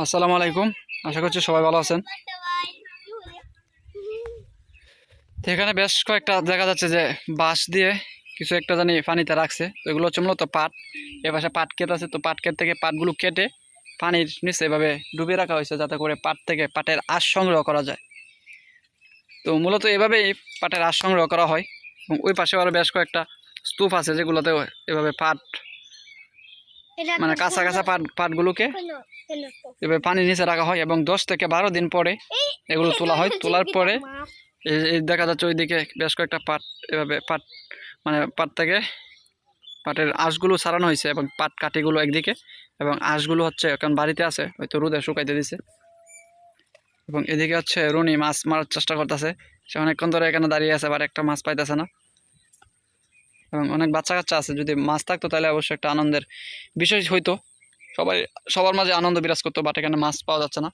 আসসালামু আলাইকুম। আশা করছি সবাই ভালো আছেন। এখানে বেশ কয়েকটা দেখা যাচ্ছে যে বাঁশ দিয়ে কিছু একটা জানি পানিতে রাখছে। তো এগুলো হচ্ছে মূলত পাট। এ পাশে পাট ক্ষেত আছে, তো পাট ক্ষেত থেকে পাটগুলো কেটে পানির নিচে এভাবে ডুবিয়ে রাখা হয়েছে যাতে করে পাট থেকে পাটের আশ সংগ্রহ করা যায়। তো মূলত এভাবেই পাটের আশ সংগ্রহ করা হয়। এবং ওই পাশে আরও বেশ কয়েকটা স্তূপ আছে যেগুলোতে এভাবে পাট মানে কাঁচা কাঁচা পাট পাটগুলোকে এভাবে পানির নিচে রাখা হয় এবং দশ থেকে বারো দিন পরে এগুলো তোলা হয়। তোলার পরে এই দেখা যাচ্ছে ওইদিকে বেশ কয়েকটা পাট এভাবে পাট মানে পাট থেকে পাটের আঁশগুলো সারানো হয়েছে এবং পাট কাঠিগুলো একদিকে এবং আঁশগুলো হচ্ছে এখন বাড়িতে আছে হয়তো রোদে শুকাইতে দিছে। এবং এদিকে হচ্ছে রুনি মাছ মারার চেষ্টা করতেছে। সে অনেকক্ষণ ধরে এখানে দাঁড়িয়ে আছে আবার একটা মাছ পাইতেছে না। এবং অনেক বাচ্চা কাচ্চা আছে যদি মাছ থাকতো তাহলে অবশ্যই একটা আনন্দের বিষয় হইতো। সবাই সবার মাঝে আনন্দ বিরাজ করতো বাট এখানে মাছ পাওয়া যাচ্ছে না।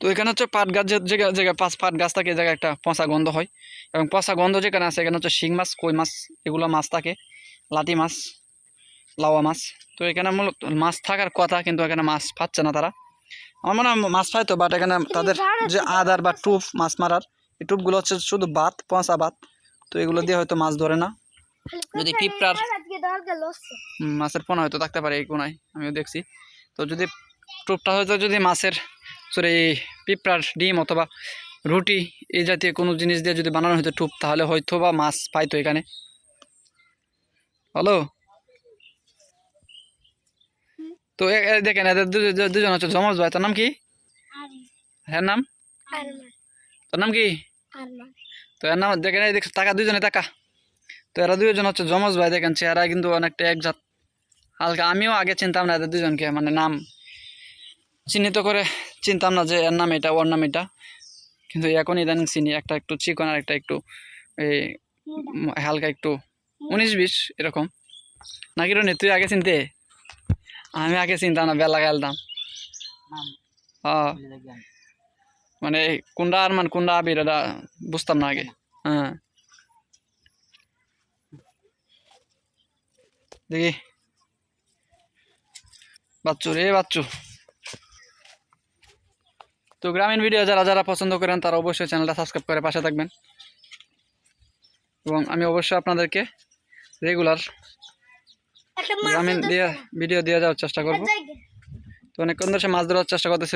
তো এখানে হচ্ছে পাট গাছ যে জায়গায় জায়গায় পাঁচ পাট গাছ থাকে এই জায়গায় একটা পচা গন্ধ হয়। এবং পচা গন্ধ যেখানে আছে এখানে হচ্ছে শিং মাছ কই মাছ এগুলো মাছ থাকে লাটি মাছ লাওয়া মাছ। তো এখানে মূলত মাছ থাকার কথা কিন্তু এখানে মাছ পাচ্ছে না তারা। আমার মনে হয় মাছ পাইতো বাট এখানে তাদের যে আদার বা টুপ মাছ মারার এই টুপগুলো হচ্ছে শুধু বাত পচা বাত। তো এগুলো দিয়ে হয়তো মাছ ধরে না। যদি পিঁপড়ার মাছের পোনা হয়তো থাকতে পারে এই কোনায় আমিও দেখছি। তো যদি টুপটা হয়তো যদি মাছের সরি পিঁপড়ার ডিম অথবা রুটি এই জাতীয় কোনো জিনিস দিয়ে যদি বানানো হতো টুপ তাহলে হয়তো বা মাছ পাইতো এখানে। হ্যালো? তো দেখেন এদের দুজন হচ্ছে জমজ ভাই তার নাম কি? হ্যাঁ নাম? তোর নাম কি? তো এর নাম দেখেন টাকা দুজনে টাকা। তো এরা দুজন হচ্ছে জমজ ভাই, দেখেন চেহারা কিন্তু অনেকটা একজাত। হালকা আমিও আগে চিনতাম না এদের দুজনকে মানে নাম চিহ্নিত করে চিনতাম না যে এর নাম এটা, ওর নাম এটা। কিন্তু এখন ইদানিং চিনি, একটা একটু চিকন আর একটা একটু এই হালকা একটু উনিশ বিশ এরকম। নাকি রনি, তুই আগে চিনতে? আমি আগে চিনতাম না, বেলা খেলতাম। হ্যাঁ মানে কোনটা আর মানে কোনটা আবির, এটা বুঝতাম না আগে। হ্যাঁ। দেখি। বাচ্চু রে বাচ্চু। তো গ্রামীণ ভিডিও যারা যারা পছন্দ করেন তারা অবশ্যই চ্যানেলটা সাবস্ক্রাইব করে পাশে থাকবেন। এবং আমি অবশ্যই আপনাদেরকে রেগুলার গ্রামীণ দিয়ে ভিডিও দিয়ে যাওয়ার চেষ্টা করব। তো অনেকক্ষণ ধরে সে মাছ ধরার চেষ্টা করতেছে